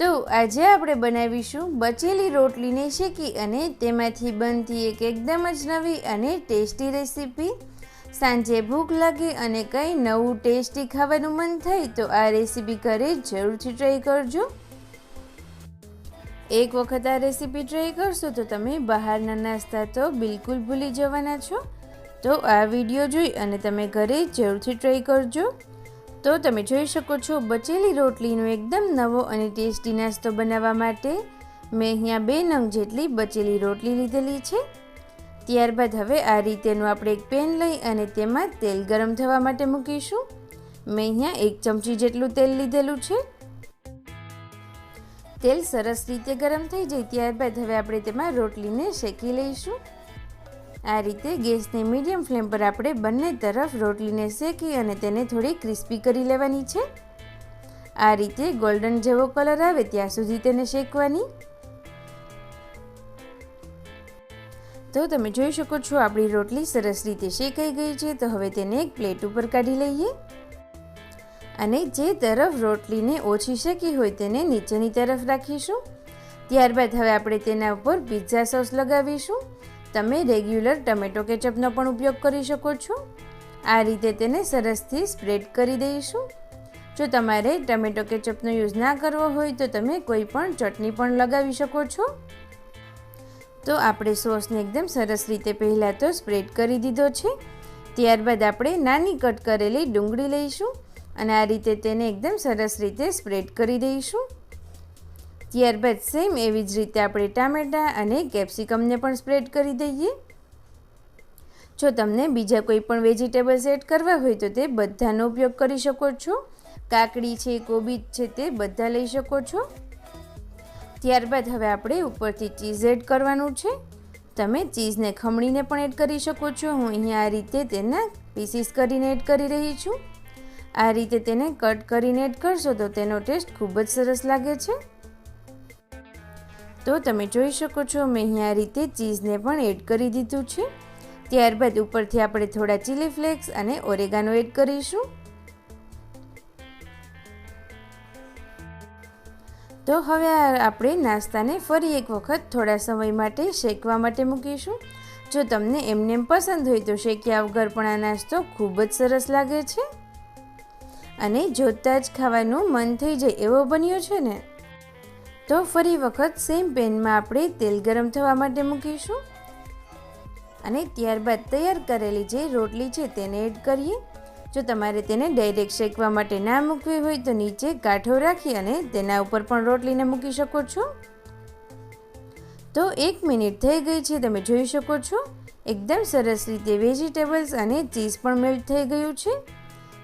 તો આજે આપણે બનાવીશું બચેલી રોટલીને શેકી અને તેમાંથી બનતી એક એકદમ જ નવી અને ટેસ્ટી રેસીપી. સાંજે ભૂખ લાગે અને કંઈ નવું ટેસ્ટી ખાવાનું મન થાય તો આ રેસીપી ઘરે જરૂરથી ટ્રાય કરજો. એક વખત આ રેસીપી ટ્રાય કરશો તો તમે બહારના નાસ્તા તો બિલકુલ ભૂલી જવાના છો. તો આ વીડિયો જોઈ અને તમે ઘરે જરૂરથી ટ્રાય કરજો. તો તમે જોઈ શકો છો, બચેલી રોટલીનો એકદમ નવો અને ટેસ્ટી નાસ્તો બનાવવા માટે મેં અહીંયા બે નંગ જેટલી બચેલી રોટલી લીધેલી છે. ત્યારબાદ હવે આ રીતેનું આપણે એક પેન લઈ અને તેમાં તેલ ગરમ થવા માટે મૂકીશું. મેં અહીંયા એક ચમચી જેટલું તેલ લીધેલું છે. તેલ સરસ રીતે ગરમ થઈ જાય, ત્યારબાદ હવે આપણે તેમાં રોટલીને શેકી લઈશું. આ રીતે ગેસને મીડિયમ ફ્લેમ પર આપણે બંને તરફ રોટલીને શેકી અને તેને થોડી ક્રિસ્પી કરી લેવાની છે. આ રીતે ગોલ્ડન જેવો કલર આવે ત્યાં સુધી તેને શેકવાની. તો તમે જોઈ શકો છો આપણી રોટલી સરસ રીતે શેકાઈ ગઈ છે, તો હવે તેને એક પ્લેટ ઉપર કાઢી લઈએ. અને જે તરફ રોટલીને ઓછી શેકી હોય તેને નીચેની તરફ રાખીશું. ત્યારબાદ હવે આપણે તેના ઉપર પિઝા સોસ લગાવીશું. તમે રેગ્યુલર ટમેટો કેચઅપનો પણ ઉપયોગ કરી શકો છો. આ રીતે તેને સરસથી સ્પ્રેડ કરી દઈશું. જો તમારે ટમેટો કેચઅપનો યુઝ ના કરવો હોય તો તમે કોઈ પણ ચટણી પણ લગાવી શકો છો. તો આપણે સોસને એકદમ સરસ રીતે પહેલાં તો સ્પ્રેડ કરી દીધો છે. ત્યારબાદ આપણે નાની કટ કરેલી ડુંગળી લઈશું અને આ રીતે તેને એકદમ સરસ રીતે સ્પ્રેડ કરી દઈશું. ત્યારબાદ સેમ એવી જ રીતે આપણે ટામેટાં અને કેપ્સિકમને પણ સ્પ્રેડ કરી દઈએ. જો તમને બીજા કોઈ પણ વેજીટેબલ્સ એડ કરવા હોય તો તે બધાનો ઉપયોગ કરી શકો છો. કાકડી છે, કોબીજ છે તે બધા લઈ શકો છો. ત્યારબાદ હવે આપણે ઉપરથી ચીઝ એડ કરવાનું છે. તમે ચીઝને ખમણીને પણ એડ કરી શકો છો. હું અહીંયા આ રીતે તેના પીસીસ કરીને એડ કરી રહી છું. આ રીતે તેને કટ કરીને એડ કરશો તો તેનો ટેસ્ટ ખૂબ જ સરસ લાગે છે. તો તમે જોઈ શકો છો, મેં અહીંયા આ રીતે ચીઝને પણ એડ કરી દીધું છે. ત્યારબાદ ઉપરથી આપણે થોડા ચીલી ફ્લેક્સ અને ઓરેગાનો એડ કરીશું. તો હવે આપણે નાસ્તાને ફરી એક વખત થોડા સમય માટે શેકવા માટે મૂકીશું. જો તમને એમને પસંદ હોય તો શેક્યા વગર પણ આ નાસ્તો ખૂબ જ સરસ લાગે છે. અને જોતાં જ ખાવાનું મન થઈ જાય એવો બન્યો છે ને. તો ફરી વખત સેમ પેનમાં આપણે તેલ ગરમ થવા માટે મૂકીશું. અને ત્યારબાદ તૈયાર કરેલી જે રોટલી છે તેને એડ કરીએ. જો તમારે તેને ડાયરેક્ટ શેકવા માટે ના મૂકવી હોય તો નીચે કાંઠો રાખી અને તેના ઉપર પણ રોટલીને મૂકી શકો છો. તો એક મિનિટ થઈ ગઈ છે, તમે જોઈ શકો છો. એકદમ સરસ રીતે વેજીટેબલ્સ અને ચીઝ પણ મેલ્ટ થઈ ગયું છે.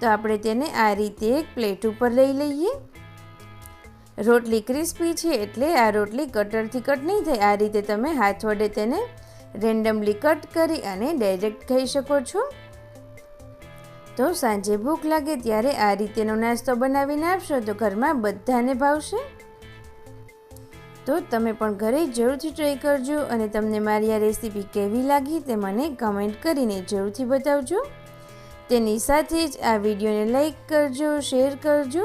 તો આપણે તેને આ રીતે એક પ્લેટ ઉપર લઈ લઈએ. રોટલી ક્રિસ્પી છે એટલે આ રોટલી કટરથી કટ નહીં થાય. આ રીતે તમે હાથ વડે તેને રેન્ડમલી કટ કરી અને ડાયરેક્ટ ખાઈ શકો છો. તો સાંજે ભૂખ લાગે ત્યારે આ રીતેનો નાસ્તો બનાવીને આપશો તો ઘરમાં બધાને ભાવશે. તો તમે પણ ઘરે જરૂરથી ટ્રાય કરજો અને તમને મારી આ રેસીપી કેવી લાગી તે મને કમેન્ટ કરીને જરૂરથી બતાવજો. તેની સાથે જ આ વિડીયોને લાઈક કરજો શેર કરજો